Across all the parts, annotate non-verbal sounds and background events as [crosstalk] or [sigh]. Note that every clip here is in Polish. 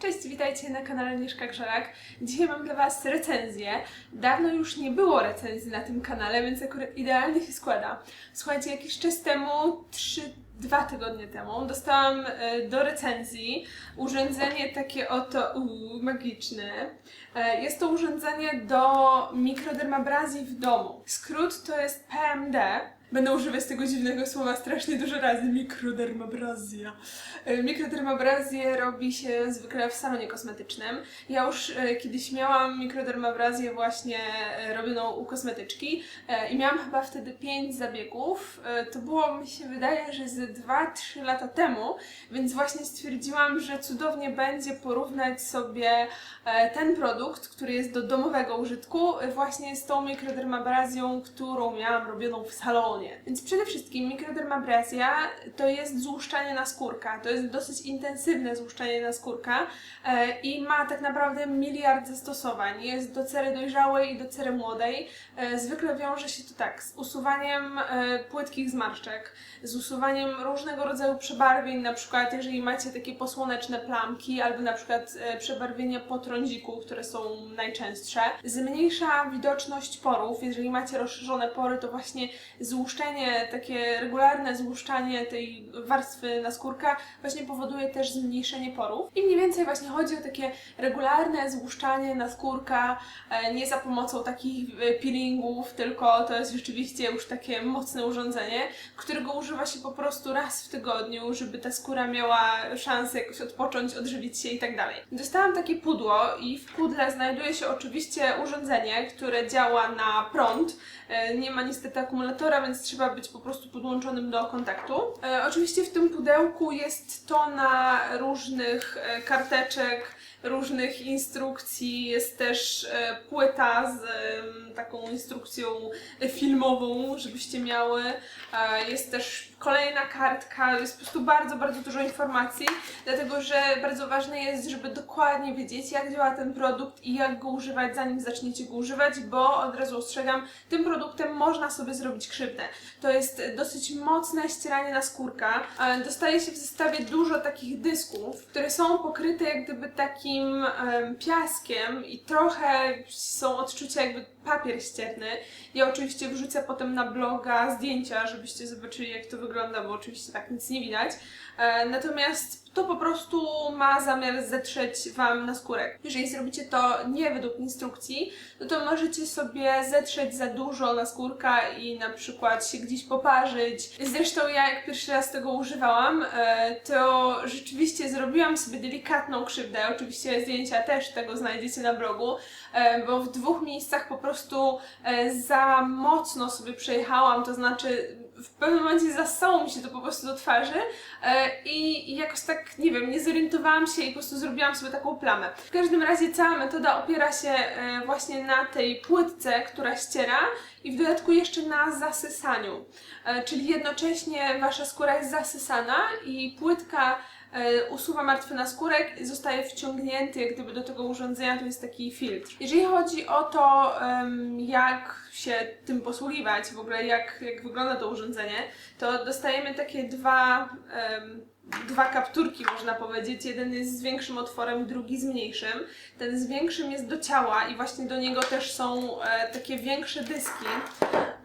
Cześć, witajcie na kanale Agnieszka Grzelak. Dzisiaj mam dla Was recenzję. Dawno już nie było recenzji na tym kanale, więc akurat idealnie się składa. Słuchajcie, jakiś czas temu, trzy, dwa tygodnie temu, dostałam e, do recenzji urządzenie takie oto uu, magiczne. E, Jest to urządzenie do mikrodermabrazji w domu. Skrót to jest PMD. Będę używać tego dziwnego słowa strasznie dużo razy. Mikrodermabrazja. E, Mikrodermabrazję robi się zwykle w salonie kosmetycznym. Ja już e, kiedyś miałam mikrodermabrazję właśnie e, robioną u kosmetyczki i miałam chyba wtedy 5 zabiegów. To było, mi się wydaje, że ze 2-3 lata temu, więc właśnie stwierdziłam, że cudownie będzie porównać sobie ten produkt, który jest do domowego użytku, właśnie z tą mikrodermabrazją, którą miałam robioną w salonie. Więc przede wszystkim mikrodermabrazja to jest złuszczanie naskórka. To jest dosyć intensywne złuszczanie naskórka e, i ma tak naprawdę miliard zastosowań. Jest do cery dojrzałej i do cery młodej. E, zwykle wiąże się to tak z usuwaniem e, płytkich zmarszczek, z usuwaniem różnego rodzaju przebarwień, na przykład jeżeli macie takie posłoneczne plamki, albo na przykład e, po trądziku, które są najczęstsze. Zmniejsza widoczność porów, jeżeli macie rozszerzone pory, to właśnie złuszczenie, takie regularne złuszczanie tej warstwy naskórka właśnie powoduje też zmniejszenie porów. I mniej więcej właśnie chodzi o takie regularne złuszczanie naskórka, e, nie za pomocą takich e, peelingów, tylko to jest rzeczywiście już takie mocne urządzenie, którego używa się po prostu raz w tygodniu, żeby ta skóra miała szansę jakoś odpocząć, odżywić się i tak dalej. Dostałam takie pudło i w pudle znajduje się oczywiście urządzenie, które działa na prąd. E, Nie ma niestety akumulatora, więc trzeba być po prostu podłączonym do kontaktu. E, Oczywiście w tym pudełku jest tona różnych e, karteczek, różnych instrukcji, jest też e, płyta z em, taką instrukcją e, filmową, żebyście miały. E, Jest też kolejna kartka, jest po prostu bardzo, bardzo dużo informacji, dlatego że bardzo ważne jest, żeby dokładnie wiedzieć, jak działa ten produkt i jak go używać, zanim zaczniecie go używać, bo od razu ostrzegam, tym produktem można sobie zrobić krzywdę. To jest dosyć mocne ścieranie na skórka. Dostaje się w zestawie dużo takich dysków, które są pokryte jak gdyby takim em, piaskiem i trochę są odczucia jakby papier ścierny. Ja oczywiście wrzucę potem na bloga zdjęcia, żebyście zobaczyli jak to wygląda, bo oczywiście tak nic nie widać. E, Natomiast to po prostu ma zamiar zetrzeć Wam na skórek. Jeżeli zrobicie to nie według instrukcji, no to możecie sobie zetrzeć za dużo na skórka i na przykład się gdzieś poparzyć. Zresztą ja jak pierwszy raz tego używałam, e, to rzeczywiście zrobiłam sobie delikatną krzywdę. Oczywiście zdjęcia też tego znajdziecie na blogu, e, bo w dwóch miejscach po prostu e, za mocno sobie przejechałam, to znaczy w pewnym momencie zassało mi się to po prostu do twarzy i jakoś tak, nie wiem, nie zorientowałam się i po prostu zrobiłam sobie taką plamę. W każdym razie cała metoda opiera się e, właśnie na tej płytce, która ściera i w dodatku jeszcze na zasysaniu. E, Czyli jednocześnie wasza skóra jest zasysana i płytka e, usuwa martwy naskórek i zostaje wciągnięty jak gdyby do tego urządzenia, to jest taki filtr. Jeżeli chodzi o to, jak się tym posługiwać, w ogóle jak, jak wygląda to urządzenie, to dostajemy takie dwa, dwa kapturki, można powiedzieć. Jeden jest z większym otworem, drugi z mniejszym. Ten z większym jest do ciała i właśnie do niego też są e, takie większe dyski.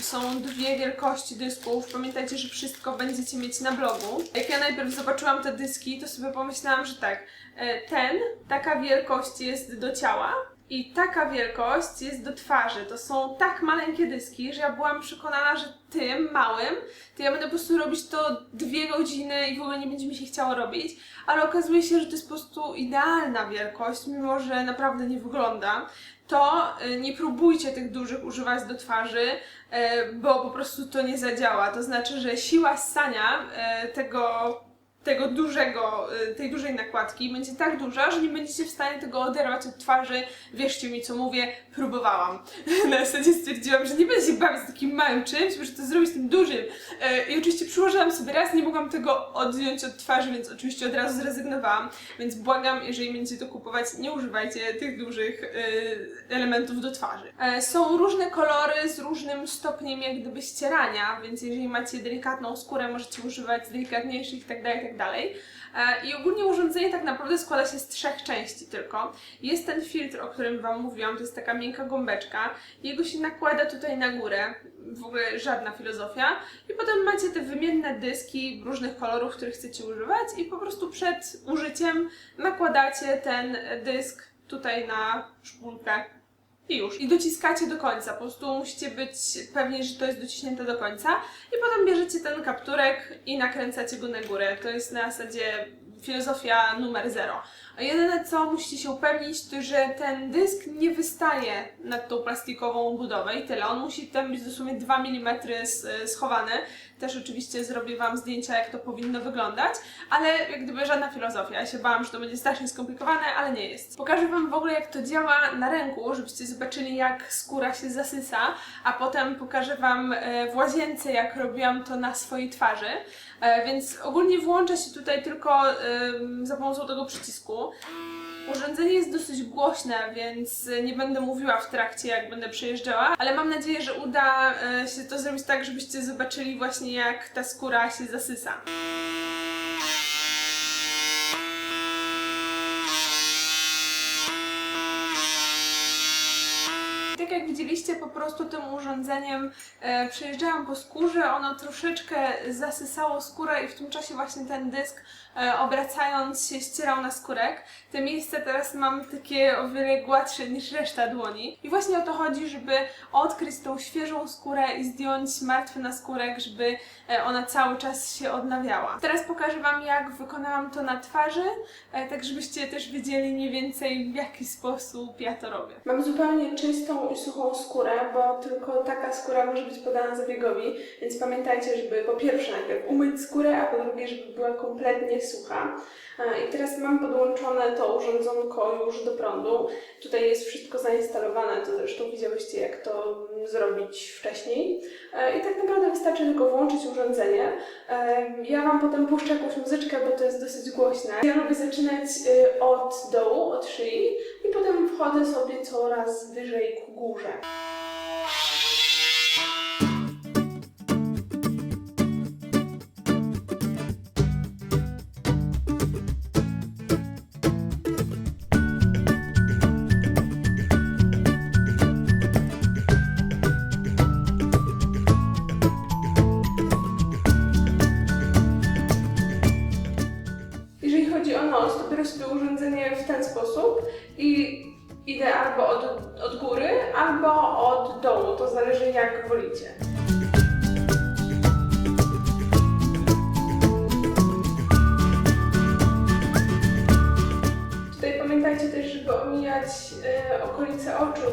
Są dwie wielkości dysków. Pamiętajcie, że wszystko będziecie mieć na blogu. Jak ja najpierw zobaczyłam te dyski, to sobie pomyślałam, że tak, e, ten, taka wielkość jest do ciała, i taka wielkość jest do twarzy. To są tak maleńkie dyski, że ja byłam przekonana, że tym małym, to ja będę po prostu robić to dwie godziny i w ogóle nie będzie mi się chciało robić. Ale okazuje się, że to jest po prostu idealna wielkość, mimo że naprawdę nie wygląda. To y, nie próbujcie tych dużych używać do twarzy, y, bo po prostu to nie zadziała. To znaczy, że siła ssania y, tego tego dużego, y, tej dużej nakładki będzie tak duża, że nie będziecie w stanie tego oderwać od twarzy. Wierzcie mi, co mówię, próbowałam. [laughs] Na zasadzie stwierdziłam, że nie będę się bawić z takim małym czymś, muszę to zrobić z tym dużym. Y, I oczywiście przyłożyłam sobie raz, nie mogłam tego odjąć od twarzy, więc oczywiście od razu zrezygnowałam. Więc błagam, jeżeli będziecie to kupować, nie używajcie tych dużych y, elementów do twarzy. E, Są różne kolory z różnym stopniem jak gdyby ścierania, więc jeżeli macie delikatną skórę, możecie używać delikatniejszych i tak dalej, i dalej. E, I ogólnie urządzenie tak naprawdę składa się z trzech części tylko. Jest ten filtr, o którym Wam mówiłam, to jest taka miękka gąbeczka. Jego się nakłada tutaj na górę, w ogóle żadna filozofia. I potem macie te wymienne dyski różnych kolorów, których chcecie używać i po prostu przed użyciem nakładacie ten dysk tutaj na szpulkę i już. I dociskacie do końca. Po prostu musicie być pewni, że to jest dociśnięte do końca. I potem bierzecie ten kapturek i nakręcacie go na górę. To jest na zasadzie filozofia numer zero. A jedyne co musicie się upewnić, to że ten dysk nie wystaje nad tą plastikową budowę i tyle. On musi tam być dosłownie 2 mm schowany. Też oczywiście zrobię Wam zdjęcia, jak to powinno wyglądać, ale jak gdyby żadna filozofia. Ja się bałam, że to będzie strasznie skomplikowane, ale nie jest. Pokażę Wam w ogóle, jak to działa na ręku, żebyście zobaczyli, jak skóra się zasysa, a potem pokażę Wam e, w łazience, jak robiłam to na swojej twarzy. E, Więc ogólnie włącza się tutaj tylko em, za pomocą tego przycisku. Urządzenie jest dosyć głośne, więc nie będę mówiła w trakcie, jak będę przejeżdżała, ale mam nadzieję, że uda e, się to zrobić tak, żebyście zobaczyli właśnie, jak ta skóra się zasysa. Widzieliście, po prostu tym urządzeniem e, przejeżdżałam po skórze, ono troszeczkę zasysało skórę i w tym czasie właśnie ten dysk e, obracając się ścierał na skórek. Te miejsce teraz mam takie o wiele gładsze niż reszta dłoni. I właśnie o to chodzi, żeby odkryć tą świeżą skórę i zdjąć martwy naskórek, żeby e, ona cały czas się odnawiała. Teraz pokażę Wam, jak wykonałam to na twarzy, e, tak żebyście też wiedzieli mniej więcej w jaki sposób ja to robię. Mam zupełnie czystą i suchą skórę, bo tylko taka skóra może być podana zabiegowi, więc pamiętajcie, żeby po pierwsze najpierw umyć skórę, a po drugie, żeby była kompletnie sucha. E, I teraz mam podłączone to urządzonko już do prądu. Tutaj jest wszystko zainstalowane, to zresztą widziałyście jak to zrobić wcześniej. E, I tak naprawdę wystarczy tylko włączyć urządzenie. E, Ja Wam potem puszczę jakąś muzyczkę, bo to jest dosyć głośne. Ja lubię zaczynać y, od dołu, od szyi i potem wchodzę sobie coraz wyżej ku górze.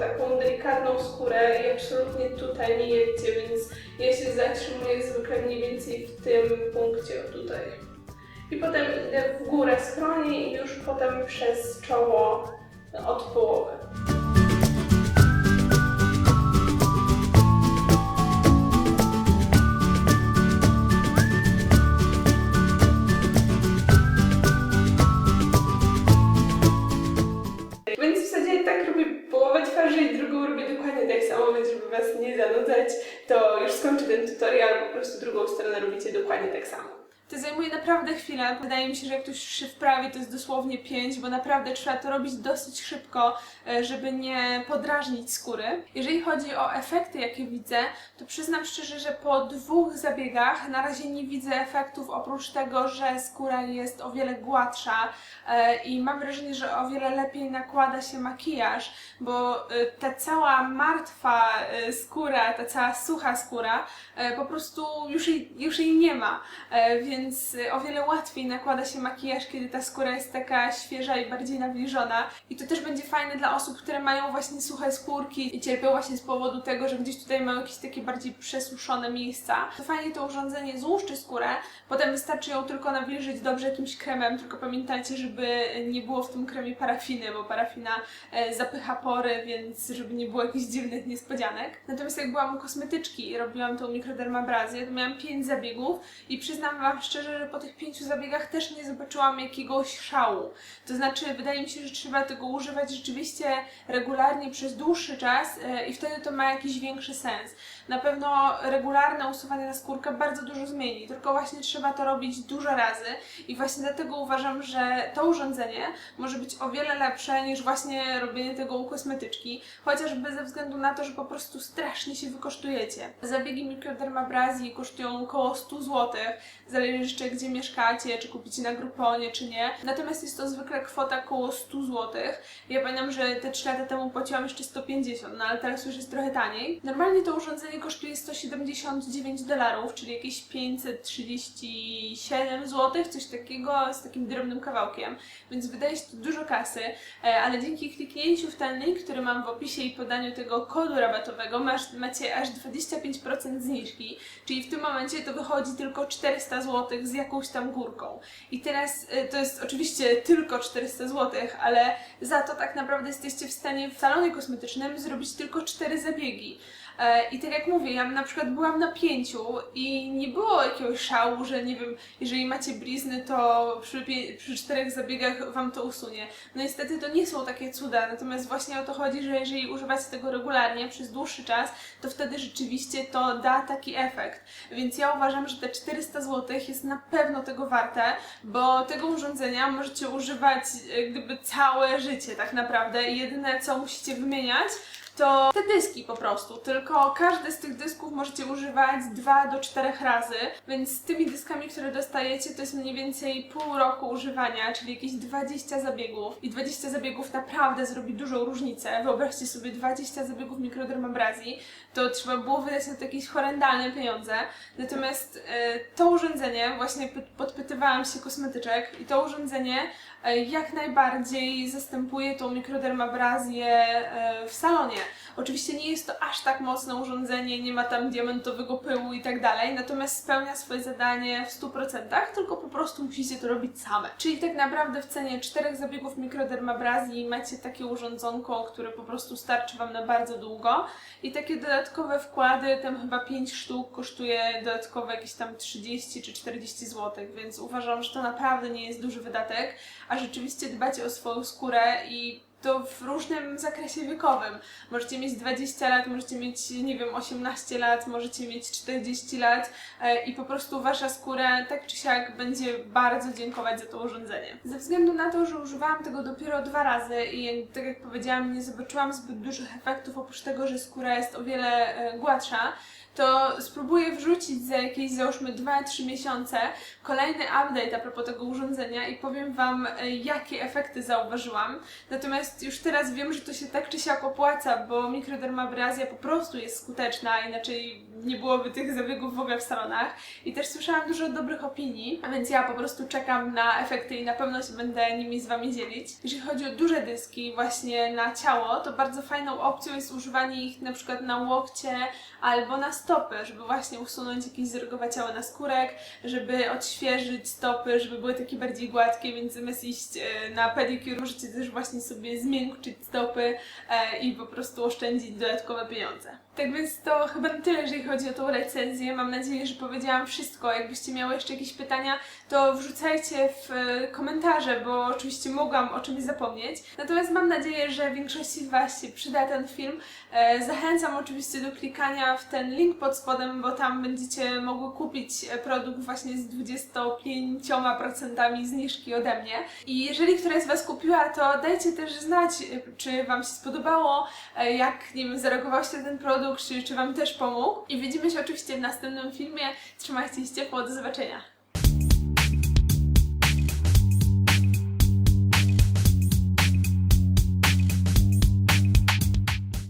Taką delikatną skórę i absolutnie tutaj nie jedźcie, więc ja się zatrzymuję zwykle mniej więcej w tym punkcie tutaj. I potem idę w górę skroni i już potem przez czoło od połowy. Wydaje mi się, że jak ktoś się wprawi, to jest dosłownie 5, bo naprawdę trzeba to robić dosyć szybko, e, żeby nie podrażnić skóry. Jeżeli chodzi o efekty, jakie widzę, to przyznam szczerze, że po dwóch zabiegach na razie nie widzę efektów, oprócz tego, że skóra jest o wiele gładsza e, i mam wrażenie, że o wiele lepiej nakłada się makijaż, bo e, ta cała martwa skóra, ta cała sucha skóra, po prostu już jej, już jej nie ma, więc o wiele łatwiej nakłada się makijaż, kiedy ta skóra jest taka świeża i bardziej nawilżona. I to też będzie fajne dla osób, które mają właśnie suche skórki i cierpią właśnie z powodu tego, że gdzieś tutaj mają jakieś takie bardziej przesuszone miejsca. To fajnie to urządzenie złuszczy skórę, potem wystarczy ją tylko nawilżyć dobrze jakimś kremem, tylko pamiętajcie, żeby nie było w tym kremie parafiny, bo parafina e, zapycha pory, więc żeby nie było jakichś dziwnych niespodzianek. Natomiast jak byłam u kosmetyczki i robiłam tą mikrodermabrazję, to miałam 5 zabiegów i przyznam Wam szczerze, że po tych pięciu zabiegach też nie zobaczyłam jakiegoś szału. To znaczy, wydaje mi się, że trzeba tego używać rzeczywiście regularnie przez dłuższy czas e, i wtedy to ma jakiś większy sens. Na pewno regularne usuwanie na skórkę bardzo dużo zmieni, tylko właśnie trzeba to robić dużo razy i właśnie dlatego uważam, że to urządzenie może być o wiele lepsze niż właśnie robienie tego u kosmetyczki, chociażby ze względu na to, że po prostu strasznie się wykosztujecie. Zabiegi mikrodermabrazji kosztują około 100 zł, zależy jeszcze gdzie mieszkacie, czy kupicie na Grouponie, czy nie. Natomiast jest to zwykle kwota około 100 zł. Ja pamiętam, że te 3 lata temu płaciłam jeszcze 150, no ale teraz już jest trochę taniej. Normalnie to urządzenie kosztuje 179 dolarów, czyli jakieś 537 zł, coś takiego z takim drobnym kawałkiem, więc wydaje się to dużo kasy, e, ale dzięki kliknięciu w ten link, który mam w opisie i podaniu tego kodu rabatowego masz, macie aż 25% zniżki, czyli w tym momencie to wychodzi tylko 400 zł z jakąś tam górką. I teraz e, to jest oczywiście tylko 400 zł, ale za to tak naprawdę jesteście w stanie w salonie kosmetycznym zrobić tylko 4 zabiegi. E, I tak jak mówię, ja na przykład byłam na pięciu i nie było jakiegoś szału, że nie wiem, jeżeli macie blizny, to przy, przy czterech zabiegach wam to usunie. No niestety to nie są takie cuda, natomiast właśnie o to chodzi, że jeżeli używacie tego regularnie przez dłuższy czas, to wtedy rzeczywiście to da taki efekt. Więc ja uważam, że te 400 zł jest na pewno tego warte, bo tego urządzenia możecie używać e, gdyby całe życie tak naprawdę. Jedyne co musicie wymieniać, to te dyski po prostu, tylko każdy z tych dysków możecie używać 2 do 4 razy, więc z tymi dyskami, które dostajecie, to jest mniej więcej pół roku używania, czyli jakieś 20 zabiegów. I 20 zabiegów naprawdę zrobi dużą różnicę. Wyobraźcie sobie 20 zabiegów mikrodermabrazji, to trzeba było wydać na to jakieś horrendalne pieniądze. Natomiast e, to urządzenie, właśnie py- podpytywałam się kosmetyczek i to urządzenie e, jak najbardziej zastępuje tą mikrodermabrazję e, w salonie. Oczywiście nie jest to aż tak mocne urządzenie, nie ma tam diamentowego pyłu i tak dalej, natomiast spełnia swoje zadanie w 100%, tylko po prostu musicie to robić same. Czyli tak naprawdę w cenie czterech zabiegów mikrodermabrazji macie takie urządzonko, które po prostu starczy Wam na bardzo długo i takie dodatkowe wkłady, tam chyba 5 sztuk kosztuje dodatkowe jakieś tam 30 czy 40 zł, więc uważam, że to naprawdę nie jest duży wydatek, a rzeczywiście dbacie o swoją skórę i to w różnym zakresie wiekowym. Możecie mieć 20 lat, możecie mieć, nie wiem, 18 lat, możecie mieć 40 lat e, i po prostu wasza skóra tak czy siak będzie bardzo dziękować za to urządzenie. Ze względu na to, że używałam tego dopiero dwa razy i tak jak powiedziałam, nie zobaczyłam zbyt dużych efektów, oprócz tego, że skóra jest o wiele e, gładsza, to spróbuję wrzucić za jakieś załóżmy 2-3 miesiące kolejny update a propos tego urządzenia i powiem Wam, e, jakie efekty zauważyłam. Natomiast już teraz wiem, że to się tak czy siak opłaca, bo mikrodermabrazja po prostu jest skuteczna, inaczej nie byłoby tych zabiegów w ogóle w salonach. I też słyszałam dużo dobrych opinii, a więc ja po prostu czekam na efekty i na pewno się będę nimi z Wami dzielić. Jeżeli chodzi o duże dyski właśnie na ciało, to bardzo fajną opcją jest używanie ich na przykład na łokcie albo na stopy, żeby właśnie usunąć jakieś zrygowe ciało na skórek, żeby odświeżyć stopy, żeby były takie bardziej gładkie, więc zamiast iść e, na pedicure możecie też właśnie sobie zmiękczyć stopy e, i po prostu oszczędzić dodatkowe pieniądze. Tak więc to chyba na tyle, jeżeli chodzi o tą recenzję. Mam nadzieję, że powiedziałam wszystko. Jakbyście miały jeszcze jakieś pytania, to wrzucajcie w e, komentarze, bo oczywiście mogłam o czymś zapomnieć. Natomiast mam nadzieję, że większości z Was się przyda ten film. E, Zachęcam oczywiście do klikania w ten link pod spodem, bo tam będziecie mogły kupić e, produkt właśnie z 25% zniżki ode mnie. I jeżeli któraś z Was kupiła, to dajcie też znać, czy Wam się spodobało, jak, nie wiem, zareagowałyście na ten produkt, czy, czy Wam też pomógł. I widzimy się oczywiście w następnym filmie. Trzymajcie się ciepło, do zobaczenia.